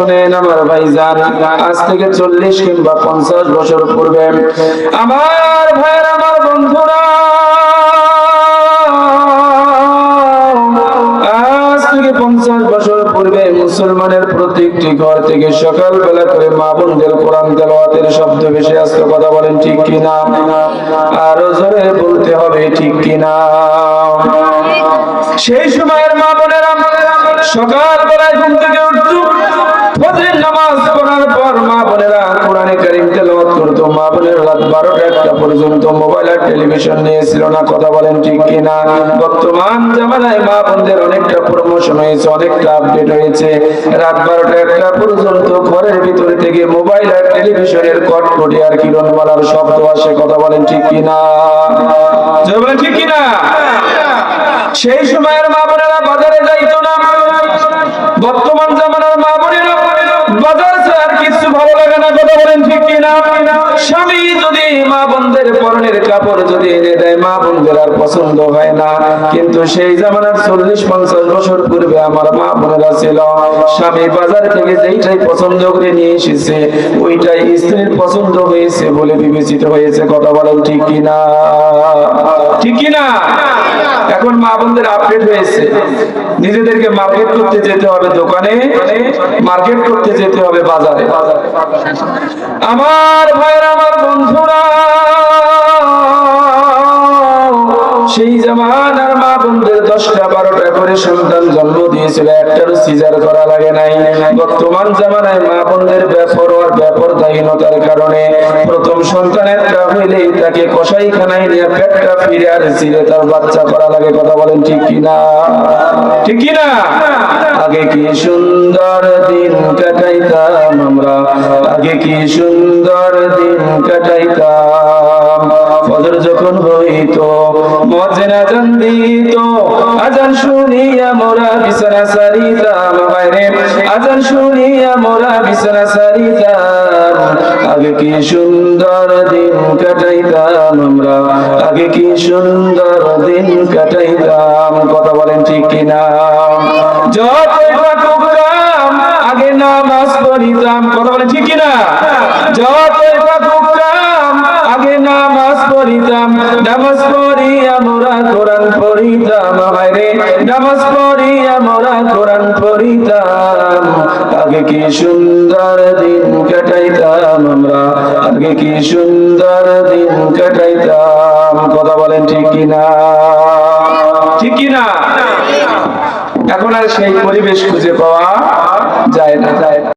শুনেন আমার ভাই যান। আজ থেকে চল্লিশ কিংবা পঞ্চাশ বছর পূর্বে আমার ভাইয়ের, আমার বন্ধুরা বলেন ঠিক কিনা? আরও জোরে বলতে হবে ঠিক সেই সময়ের মা বোনেরা সকাল বেলায় ঘুম থেকে উঠতো। ফজরের নামাজ পড়ার পর মা বোনেরা কোরআনে কারিম তেলাওয়াত করতো। মা বোনের রাত বারোটা একটা পর্যন্ত মোবাইল আর টেলিভিশন নিয়ে ছিল না, কথা বলেন ঠিক কিনা? বর্তমান জামানায় মা বোনদের অনেকটা প্রমোশন হয়েছে, অনেকটা আপডেট হয়েছে। রাত বারোটা একটা পর্যন্ত ঘরের ভিতরে থেকে মোবাইল আর টেলিভিশনের কটকটি আর কিরণমালার শব্দ আসে, কথা বলেন ঠিক কিনা? বলেন ঠিক কিনা? সেই সময়ের মা বোনেরা বাজারে যাইতো না। বর্তমান বাজার ছাড়া কিছু ভালো লাগে না কথা বলেন ঠিক কিনা? যদি মা বোনদের পরনের কাপড় যদি এনে দেয় মা বোনদের আর পছন্দ হয় না। কিন্তু সেই জামানার চল্লিশ, পঞ্চাশ বছর পূর্বে আমার মা বোনেরা ছিল। স্বামী বাজার থেকে যেইটাই পছন্দ করে নিয়ে এসেছে, ওইটাই স্ত্রীর পছন্দ হয়েছে বলে বিবেচিত হয়েছে। কথা বলেন ঠিক কিনা? ঠিক কিনা? এখন মা বোনদের আপডেট হয়েছে। নিজেদেরকে মার্কেট করতে যেতে হবে দোকানে মার্কেট করতে যেতে হবে বাজারে। আমার ভাইয়ের, আমার বন্ধুরা সেই জামানার মা বোনদের দশটা বারোটা করে সন্তান জন্ম দিয়েছিল, একটারও সিজার করা লাগে নাই। বর্তমান জামানায় মা বোনদের ব্যাপার আর ব্যাপার দায়ীনতার কারণে তাকে কসাইখানায় নিয়ে পেটটা ফিরে আর ছিঁড়ে তার বাচ্চা করা লাগে কথা বলেন, ঠিক কিনা? ঠিক কিনা? আগে কি সুন্দর দিন কাটাইতাম আমরা? আগে কি সুন্দর দিন কাটাইতাম? ফজর যখন হইতো, মজেন আজান দিত, আজান শুনিয়া মোরা বিছানা সারিতাম। বাইরে আজান শুনিয়া মোরা বিছানা সারিতাম। কি সুন্দর দিন কাটাইতাম আমরা? আগে কি সুন্দর দিন কাটাইতাম? কথা বলেন ঠিক কিনা? যতই থাকুক আগে নামাজ পড়িতাম। কথা বলেন ঠিক কিনা? যতই থাকুক আগে নামাজ পড়িতাম। নামাজ পড়িয়া মোরা কোরআন পড়িতাম নামাজ পড়িয়া মোরা কোরআন পড়িতাম। আগে কি সুন্দর দিন কাটাইতাম আমরা? আগে কি সুন্দর দিন কাটাইতাম। কথা বলেন ঠিক কিনা? ঠিক কিনা? এখন আর সেই পরিবেশ খুঁজে পাওয়া যায় না যায়